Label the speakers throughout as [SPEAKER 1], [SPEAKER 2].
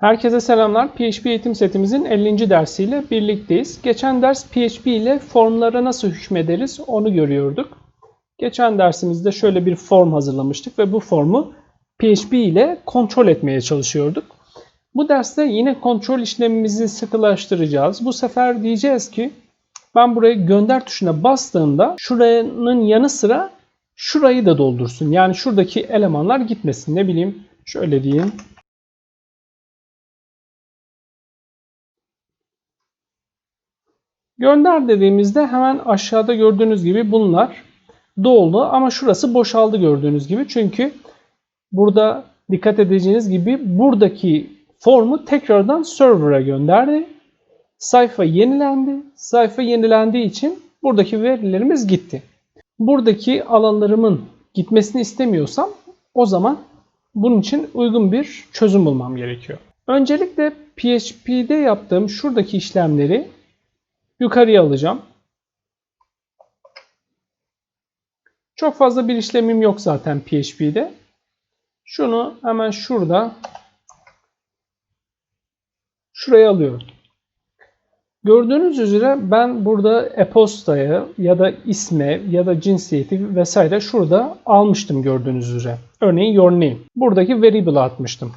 [SPEAKER 1] Herkese selamlar. PHP eğitim setimizin 50. dersiyle birlikteyiz. Geçen ders PHP ile formlara nasıl hükmederiz onu görüyorduk. Geçen dersimizde şöyle bir form hazırlamıştık ve bu formu PHP ile kontrol etmeye çalışıyorduk. Bu derste yine kontrol işlemimizi sıkılaştıracağız. Bu sefer diyeceğiz ki ben buraya gönder tuşuna bastığımda şuranın yanı sıra şurayı da doldursun. Yani şuradaki elemanlar gitmesin. Ne bileyim şöyle diyeyim. Gönder dediğimizde hemen aşağıda gördüğünüz gibi bunlar doldu ama şurası boşaldı gördüğünüz gibi. Çünkü burada dikkat edeceğiniz gibi buradaki formu tekrardan server'a gönderdi. Sayfa yenilendi. Sayfa yenilendiği için buradaki verilerimiz gitti. Buradaki alanlarımın gitmesini istemiyorsam o zaman bunun için uygun bir çözüm bulmam gerekiyor. Öncelikle PHP'de yaptığım şuradaki işlemleri yukarıya alacağım. Çok fazla bir işlemim yok zaten PHP'de. Şunu hemen şurada şuraya alıyorum. Gördüğünüz üzere ben burada e-postaya ya da isme ya da cinsiyeti vesaire şurada almıştım gördüğünüz üzere. Örneğin your name. Buradaki variable'ı atmıştım.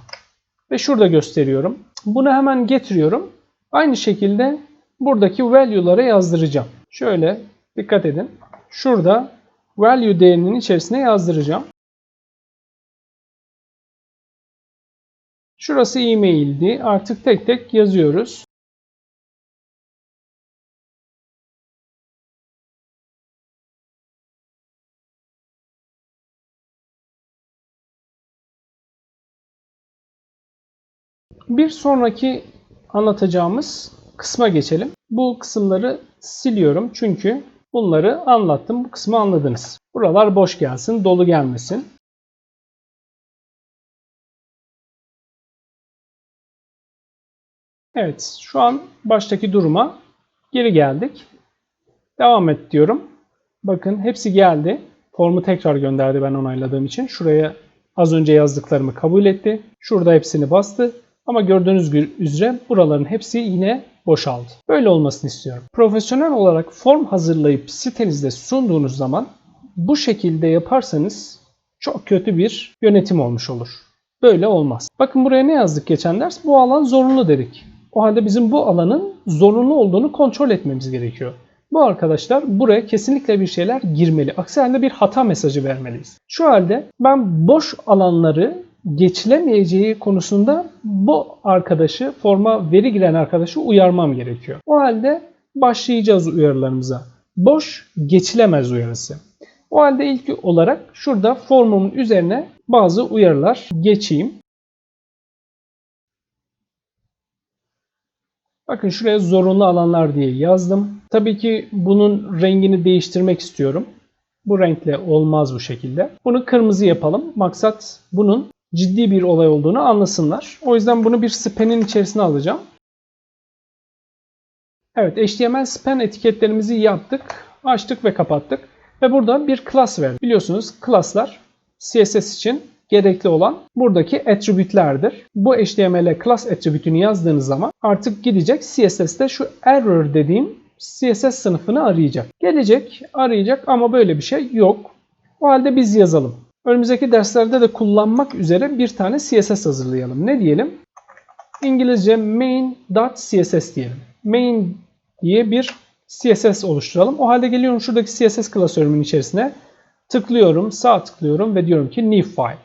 [SPEAKER 1] Ve şurada gösteriyorum. Bunu hemen getiriyorum. Aynı şekilde buradaki value'lara yazdıracağım. Şöyle dikkat edin. Şurada value değerinin içerisine yazdıracağım. Şurası e-mail'di. Artık tek tek yazıyoruz. Bir sonraki anlatacağımız kısma geçelim. Bu kısımları siliyorum çünkü bunları anlattım. Bu kısmı anladınız. Buralar boş gelsin, dolu gelmesin. Evet, şu an baştaki duruma geri geldik. Devam et diyorum. Bakın hepsi geldi. Formu tekrar gönderdi ben onayladığım için. Şuraya az önce yazdıklarımı kabul etti. Şurada hepsini bastı. Ama gördüğünüz üzere buraların hepsi yine boşaldı. Böyle olmasını istiyorum. Profesyonel olarak form hazırlayıp sitenizde sunduğunuz zaman bu şekilde yaparsanız çok kötü bir yönetim olmuş olur. Böyle olmaz. Bakın buraya ne yazdık geçen ders? Bu alan zorunlu dedik. O halde bizim bu alanın zorunlu olduğunu kontrol etmemiz gerekiyor. Bu arkadaşlar buraya kesinlikle bir şeyler girmeli. Aksi halde bir hata mesajı vermeliyiz. Şu halde ben boş alanları geçilemeyeceği konusunda bu arkadaşı, forma veri giren arkadaşı uyarmam gerekiyor. O halde başlayacağız uyarılarımıza. Boş geçilemez uyarısı. O halde ilk olarak şurada formumun üzerine bazı uyarılar geçeyim. Bakın şuraya zorunlu alanlar diye yazdım. Tabii ki bunun rengini değiştirmek istiyorum. Bu renkle olmaz bu şekilde. Bunu kırmızı yapalım. Maksat bunun ciddi bir olay olduğunu anlasınlar. O yüzden bunu bir span'in içerisine alacağım. Evet HTML span etiketlerimizi yaptık. Açtık ve kapattık. Ve burada bir class verdik. Biliyorsunuz class'lar CSS için gerekli olan buradaki attribute'lerdir. Bu HTML'e class attribute'ünü yazdığınız zaman artık gidecek CSS'te şu error dediğim CSS sınıfını arayacak. Gelecek, arayacak ama böyle bir şey yok. O halde biz yazalım. Önümüzdeki derslerde de kullanmak üzere bir tane CSS hazırlayalım. Ne diyelim? İngilizce main.css diyelim. Main diye bir CSS oluşturalım. O halde geliyorum şuradaki CSS klasörümün içerisine tıklıyorum, sağ tıklıyorum ve diyorum ki new file.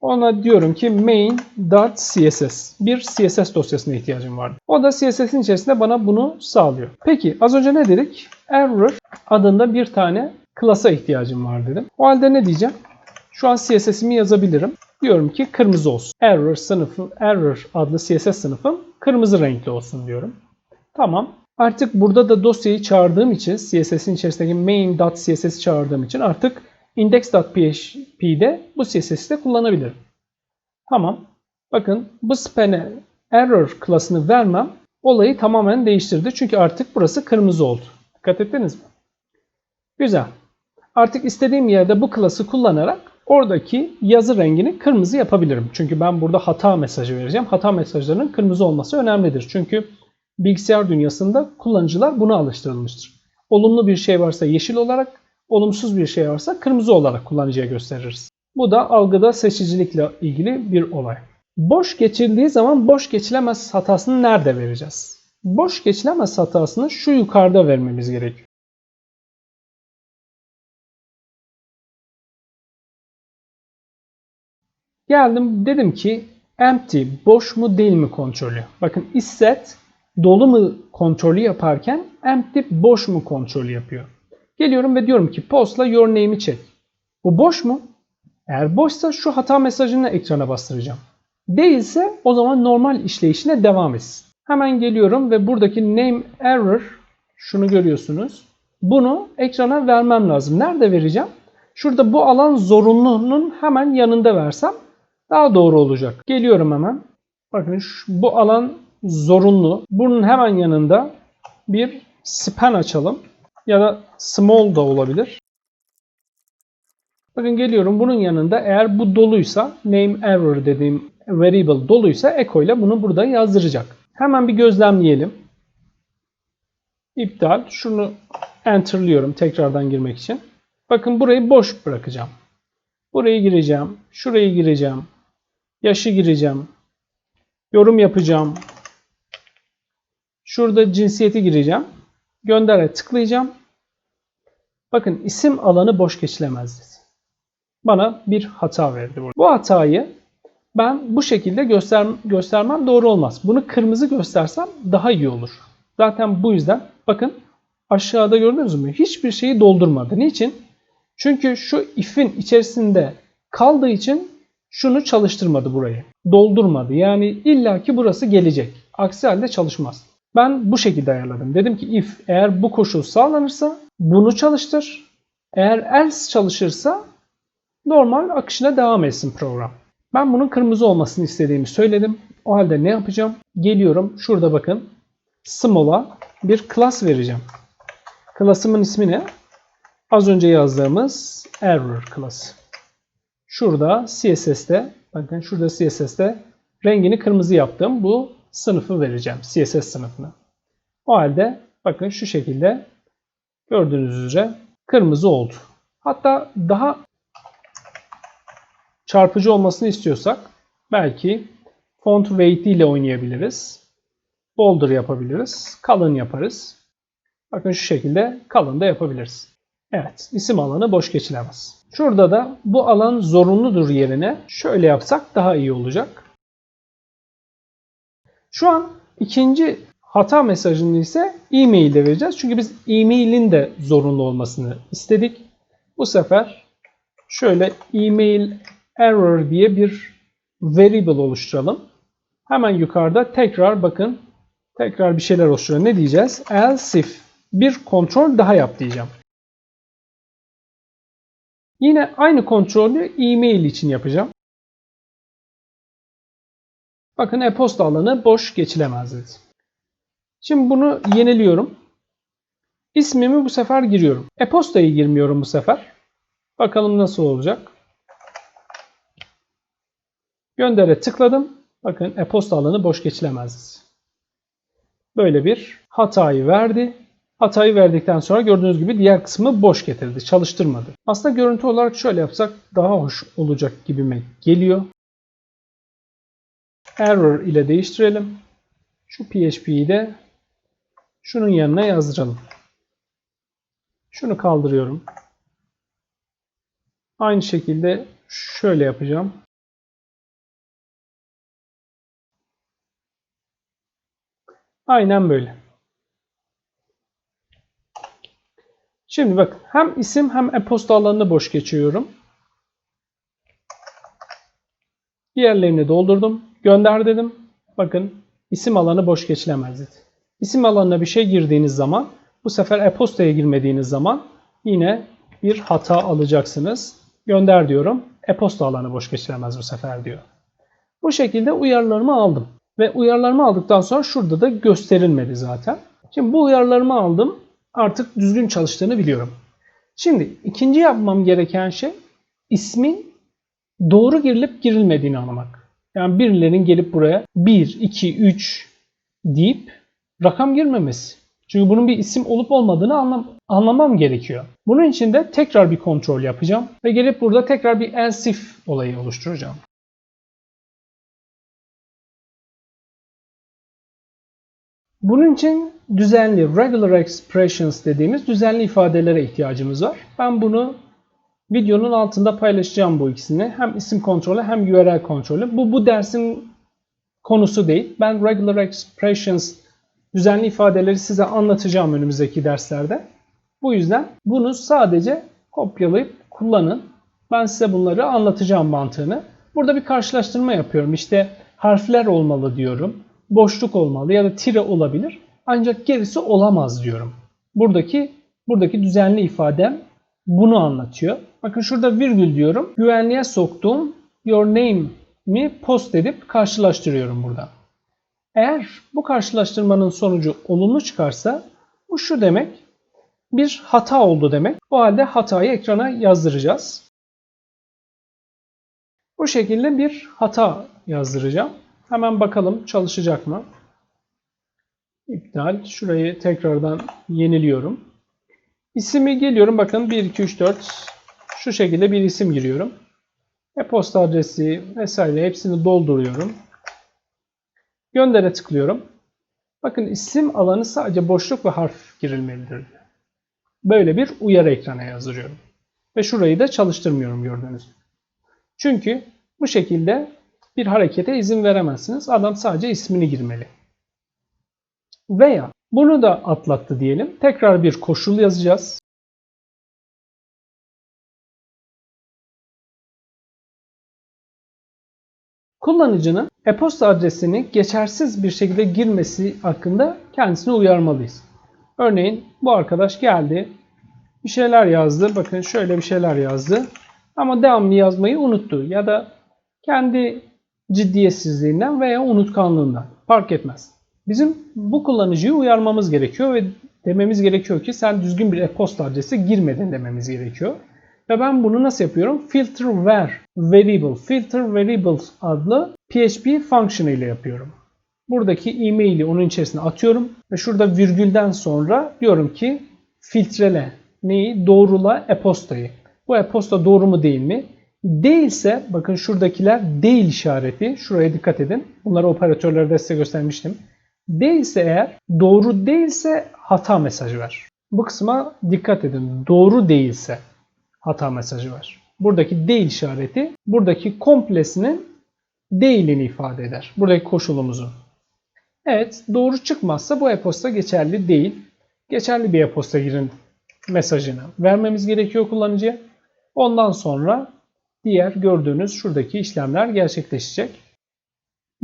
[SPEAKER 1] Ona diyorum ki main.css. Bir CSS dosyasına ihtiyacım var. O da CSS'in içerisinde bana bunu sağlıyor. Peki az önce ne dedik? Error adında bir tane klasa ihtiyacım var dedim. O halde ne diyeceğim? Şu an CSS'imi yazabilirim. Diyorum ki kırmızı olsun. Error sınıfı, error adlı CSS sınıfım kırmızı renkli olsun diyorum. Tamam. Artık burada da dosyayı çağırdığım için CSS'in içerisindeki main.css'i çağırdığım için artık index.php'de bu CSS'i de kullanabilirim. Tamam. Bakın bu span'e error klasını vermem olayı tamamen değiştirdi. Çünkü artık burası kırmızı oldu. Dikkat ettiniz mi? Güzel. Artık istediğim yerde bu klası kullanarak oradaki yazı rengini kırmızı yapabilirim. Çünkü ben burada hata mesajı vereceğim. Hata mesajlarının kırmızı olması önemlidir. Çünkü bilgisayar dünyasında kullanıcılar buna alıştırılmıştır. Olumlu bir şey varsa yeşil olarak, olumsuz bir şey varsa kırmızı olarak kullanıcıya gösteririz. Bu da algıda seçicilikle ilgili bir olay. Boş geçildiği zaman boş geçilemez hatasını nerede vereceğiz? Boş geçilemez hatasını şu yukarıda vermemiz gerekiyor. Geldim dedim ki empty boş mu değil mi kontrolü. Bakın isset dolu mu kontrolü yaparken empty boş mu kontrolü yapıyor. Geliyorum ve diyorum ki postla your name'i çek. Bu boş mu? Eğer boşsa şu hata mesajını ekrana bastıracağım. Değilse o zaman normal işleyişine devam etsin. Hemen geliyorum ve buradaki name error şunu görüyorsunuz. Bunu ekrana vermem lazım. Nerede vereceğim? Şurada bu alan zorunlunun hemen yanında versem daha doğru olacak. Geliyorum hemen. Bakın şu, bu alan zorunlu. Bunun hemen yanında bir span açalım. Ya da small da olabilir. Bakın geliyorum bunun yanında eğer bu doluysa name error dediğim variable doluysa echo ile bunu burada yazdıracak. Hemen bir gözlemleyelim. İptal. Şunu enter'lıyorum tekrardan girmek için. Bakın burayı boş bırakacağım. Burayı gireceğim. Şurayı gireceğim. Yaşı gireceğim. Yorum yapacağım. Şurada cinsiyeti gireceğim. Göndere tıklayacağım. Bakın isim alanı boş geçilemez dedi. Bana bir hata verdi burada. Bu hatayı ben bu şekilde göster göstermem doğru olmaz. Bunu kırmızı göstersem daha iyi olur. Zaten bu yüzden bakın aşağıda gördünüz mü? Hiçbir şeyi doldurmadı. Niçin? Çünkü şu if'in içerisinde kaldığı için şunu çalıştırmadı burayı. Doldurmadı. Yani illaki burası gelecek. Aksi halde çalışmaz. Ben bu şekilde ayarladım. Dedim ki if eğer bu koşul sağlanırsa bunu çalıştır. Eğer else çalışırsa normal akışına devam etsin program. Ben bunun kırmızı olmasını istediğimi söyledim. O halde ne yapacağım? Geliyorum. Şurada bakın. Small'a bir class vereceğim. Class'ımın ismi ne? Az önce yazdığımız error class. Şurada CSS'te bakın şurada CSS'te rengini kırmızı yaptım. Bu sınıfı vereceğim. CSS sınıfını. O halde bakın şu şekilde gördüğünüz üzere kırmızı oldu. Hatta daha çarpıcı olmasını istiyorsak belki font weight ile oynayabiliriz. Bolder yapabiliriz. Kalın yaparız. Bakın şu şekilde kalın da yapabiliriz. Evet isim alanı boş geçilemez. Şurada da bu alan zorunludur yerine şöyle yapsak daha iyi olacak. Şu an ikinci hata mesajını ise e-mail ile vereceğiz. Çünkü biz e-mail'in de zorunlu olmasını istedik. Bu sefer şöyle e-mail error diye bir variable oluşturalım. Hemen yukarıda tekrar bakın tekrar bir şeyler oluşturuyor. Ne diyeceğiz? Else if bir kontrol daha yap diyeceğim. Yine aynı kontrolü e-mail için yapacağım. Bakın e-posta alanı boş geçilemez dedi. Şimdi bunu yeniliyorum. İsmimi bu sefer giriyorum. E-postayı girmiyorum bu sefer. Bakalım nasıl olacak. Göndere tıkladım. Bakın e-posta alanı boş geçilemez. Böyle bir hatayı verdi. Hatayı verdikten sonra gördüğünüz gibi diğer kısmı boş getirdi. Çalıştırmadı. Aslında görüntü olarak şöyle yapsak daha hoş olacak gibime geliyor. Error ile değiştirelim. Şu PHP'yi de şunun yanına yazdıralım. Şunu kaldırıyorum. Aynı şekilde şöyle yapacağım. Aynen böyle. Şimdi bak hem isim hem e-posta alanını boş geçiyorum. Diğerlerini doldurdum. Gönder dedim. Bakın isim alanı boş geçilemez dedi. İsim alanına bir şey girdiğiniz zaman bu sefer e-postaya girmediğiniz zaman yine bir hata alacaksınız. Gönder diyorum. E-posta alanı boş geçilemez bu sefer diyor. Bu şekilde uyarılarımı aldım. Ve uyarılarımı aldıktan sonra şurada da gösterilmedi zaten. Şimdi bu uyarılarımı aldım. Artık düzgün çalıştığını biliyorum. Şimdi ikinci yapmam gereken şey ismin doğru girilip girilmediğini anlamak. Yani birilerinin gelip buraya 1, 2, 3 deyip rakam girmemesi. Çünkü bunun bir isim olup olmadığını anlam anlamam gerekiyor. Bunun için de tekrar bir kontrol yapacağım ve gelip burada tekrar bir else if olayı oluşturacağım. Bunun için düzenli regular expressions dediğimiz düzenli ifadelere ihtiyacımız var. Ben bunu videonun altında paylaşacağım bu ikisini. Hem isim kontrolü hem URL kontrolü. Bu bu dersin konusu değil. Ben regular expressions düzenli ifadeleri size anlatacağım önümüzdeki derslerde. Bu yüzden bunu sadece kopyalayıp kullanın. Ben size bunları anlatacağım mantığını. Burada bir karşılaştırma yapıyorum. İşte harfler olmalı diyorum. Boşluk olmalı ya da tire olabilir. Ancak gerisi olamaz diyorum. Buradaki buradaki düzenli ifadem bunu anlatıyor. Bakın şurada virgül diyorum. Güvenliğe soktuğum your name mi post edip karşılaştırıyorum burada. Eğer bu karşılaştırmanın sonucu olumlu çıkarsa bu şu demek. Bir hata oldu demek. O halde hatayı ekrana yazdıracağız. Bu şekilde bir hata yazdıracağım. Hemen bakalım çalışacak mı? İptal. Şurayı tekrardan yeniliyorum. İsimi geliyorum. Bakın 1, 2, 3, 4 şu şekilde bir isim giriyorum. E-posta adresi vesaire hepsini dolduruyorum. Gönder'e tıklıyorum. Bakın isim alanı sadece boşluk ve harf girilmelidir. Böyle bir uyarı ekrana yazdırıyorum. Ve şurayı da çalıştırmıyorum gördüğünüz gibi. Çünkü bu şekilde bir harekete izin veremezsiniz. Adam sadece ismini girmeli. Veya bunu da atlattı diyelim. Tekrar bir koşul yazacağız. Kullanıcının e-posta adresini geçersiz bir şekilde girmesi hakkında kendisini uyarmalıyız. Örneğin bu arkadaş geldi, bir şeyler yazdı. Bakın şöyle bir şeyler yazdı. Ama devamlı yazmayı unuttu ya da kendi ciddiyetsizliğinden veya unutkanlığından fark etmez. Bizim bu kullanıcıyı uyarmamız gerekiyor ve dememiz gerekiyor ki sen düzgün bir e-posta adresi girmedin dememiz gerekiyor. Ve ben bunu nasıl yapıyorum? Filter where variable, filter variables adlı PHP function ile yapıyorum. Buradaki e-maili onun içerisine atıyorum ve şurada virgülden sonra diyorum ki filtrele neyi? Doğrula e-postayı. Bu e-posta doğru mu değil mi? Değilse bakın şuradakiler değil işareti. Şuraya dikkat edin. Bunları operatörlerde size göstermiştim. Değilse eğer doğru değilse hata mesajı ver. Bu kısma dikkat edin. Doğru değilse hata mesajı ver. Buradaki değil işareti buradaki komplesinin değilini ifade eder. Buradaki koşulumuzu. Evet doğru çıkmazsa bu e-posta geçerli değil. Geçerli bir e-posta girin mesajını vermemiz gerekiyor kullanıcıya. Ondan sonra diğer gördüğünüz şuradaki işlemler gerçekleşecek.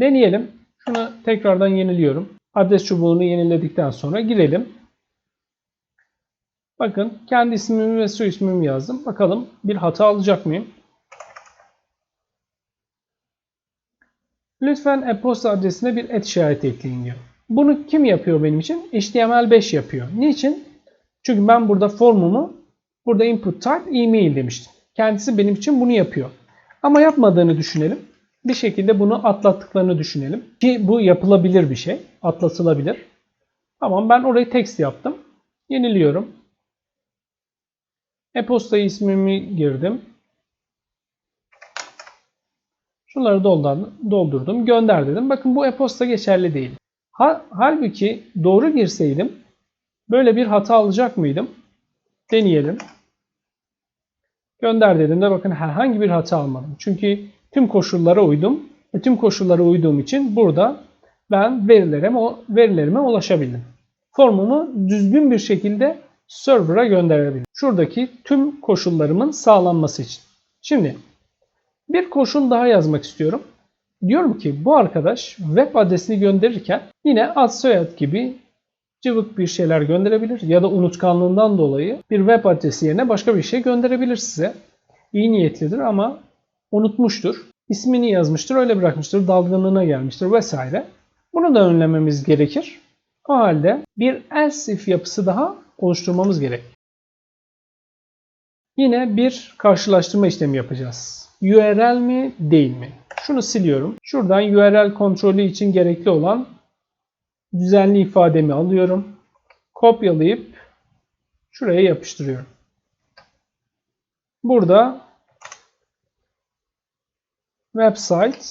[SPEAKER 1] Deneyelim. Şunu tekrardan yeniliyorum. Adres çubuğunu yeniledikten sonra girelim. Bakın kendi ismimi ve soy ismimi yazdım. Bakalım bir hata alacak mıyım? Lütfen e-posta adresine bir et işareti ekleyin diyor. Bunu kim yapıyor benim için? HTML5 yapıyor. Niçin? Çünkü ben burada formumu burada input type e-mail demiştim. Kendisi benim için bunu yapıyor. Ama yapmadığını düşünelim. Bir şekilde bunu atlattıklarını düşünelim. Ki bu yapılabilir bir şey. Atlatılabilir. Tamam ben orayı text yaptım. Yeniliyorum. E-posta ismimi girdim. Şunları doldurdum. Gönder dedim. Bakın bu e-posta geçerli değil. Halbuki doğru girseydim böyle bir hata alacak mıydım? Deneyelim. Gönder dedim de bakın herhangi bir hata almadım. Çünkü tüm koşullara uydum. Ve tüm koşullara uyduğum için burada ben verilerime, verilerime ulaşabildim. Formumu düzgün bir şekilde server'a gönderebilirim. Şuradaki tüm koşullarımın sağlanması için. Şimdi bir koşul daha yazmak istiyorum. Diyorum ki bu arkadaş web adresini gönderirken yine ad soyad gibi cıvık bir şeyler gönderebilir ya da unutkanlığından dolayı bir web adresi yerine başka bir şey gönderebilir size. İyi niyetlidir ama unutmuştur. İsmini yazmıştır, öyle bırakmıştır, dalgınlığına gelmiştir vesaire. Bunu da önlememiz gerekir. O halde bir else if yapısı daha oluşturmamız gerek. Yine bir karşılaştırma işlemi yapacağız. URL mi değil mi? Şunu siliyorum. Şuradan URL kontrolü için gerekli olan düzenli ifademi alıyorum. Kopyalayıp şuraya yapıştırıyorum. Burada website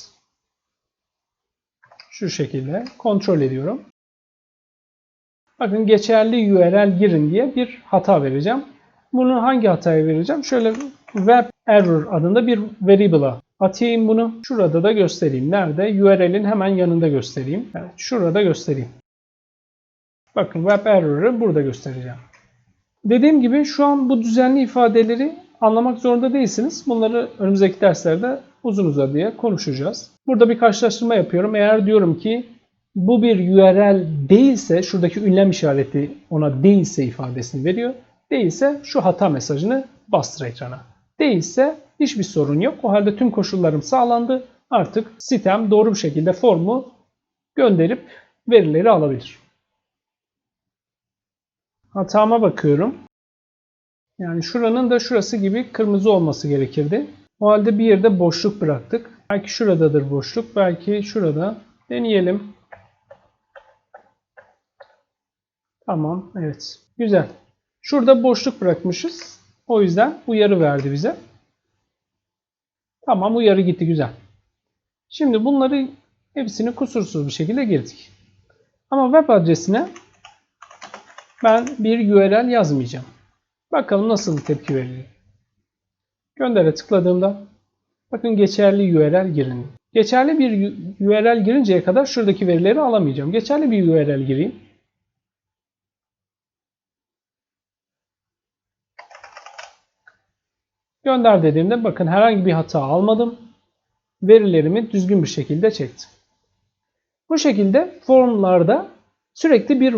[SPEAKER 1] şu şekilde kontrol ediyorum. Bakın geçerli URL girin diye bir hata vereceğim. Bunu hangi hataya vereceğim? Şöyle web error adında bir variable'a atayım bunu. Şurada da göstereyim. Nerede? URL'in hemen yanında göstereyim. Evet, şurada göstereyim. Bakın web error'ı burada göstereceğim. Dediğim gibi şu an bu düzenli ifadeleri anlamak zorunda değilsiniz. Bunları önümüzdeki derslerde uzun uzadıya konuşacağız. Burada bir karşılaştırma yapıyorum. Eğer diyorum ki bu bir URL değilse şuradaki ünlem işareti ona değilse ifadesini veriyor. Değilse şu hata mesajını bastır ekrana. Değilse hiçbir sorun yok. O halde tüm koşullarım sağlandı. Artık sitem doğru bir şekilde formu gönderip verileri alabilir. Hatama bakıyorum. Yani şuranın da şurası gibi kırmızı olması gerekirdi. O halde bir yerde boşluk bıraktık. Belki şuradadır boşluk, belki şurada. Deneyelim. Tamam, evet. Güzel. Şurada boşluk bırakmışız. O yüzden uyarı verdi bize. Tamam, uyarı gitti güzel. Şimdi bunları hepsini kusursuz bir şekilde girdik. Ama web adresine ben bir URL yazmayacağım. Bakalım nasıl tepki veriyor. Göndere tıkladığımda bakın geçerli URL girin. Geçerli bir URL girinceye kadar şuradaki verileri alamayacağım. Geçerli bir URL gireyim. Gönder dediğimde bakın herhangi bir hata almadım. Verilerimi düzgün bir şekilde çektim. Bu şekilde formlarda sürekli bir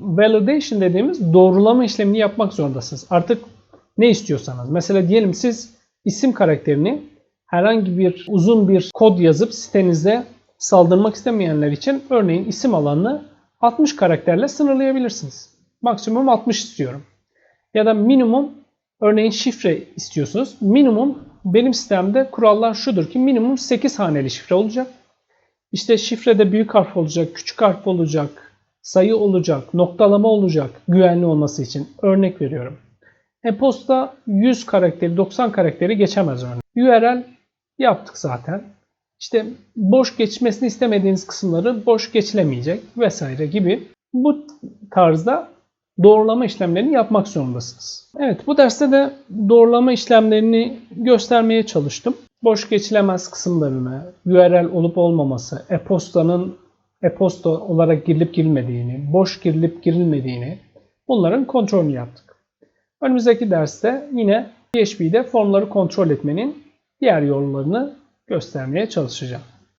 [SPEAKER 1] validation dediğimiz doğrulama işlemini yapmak zorundasınız. Artık ne istiyorsanız. Mesela diyelim siz isim karakterini herhangi bir uzun bir kod yazıp sitenizde saldırmak istemeyenler için örneğin isim alanını 60 karakterle sınırlayabilirsiniz. Maksimum 60 istiyorum. Ya da minimum örneğin şifre istiyorsunuz. Minimum benim sistemde kurallar şudur ki minimum 8 haneli şifre olacak. İşte şifrede büyük harf olacak, küçük harf olacak, sayı olacak, noktalama olacak güvenli olması için. Örnek veriyorum. E-posta 100 karakteri, 90 karakteri geçemez örneğin. URL yaptık zaten. İşte boş geçmesini istemediğiniz kısımları boş geçilemeyecek vesaire gibi bu tarzda doğrulama işlemlerini yapmak zorundasınız. Evet bu derste de doğrulama işlemlerini göstermeye çalıştım. Boş geçilemez kısımlarını, URL olup olmaması, e-postanın e-posta olarak girilip girilmediğini, boş girilip girilmediğini bunların kontrolünü yaptık. Önümüzdeki derste yine PHP'de formları kontrol etmenin diğer yollarını göstermeye çalışacağım.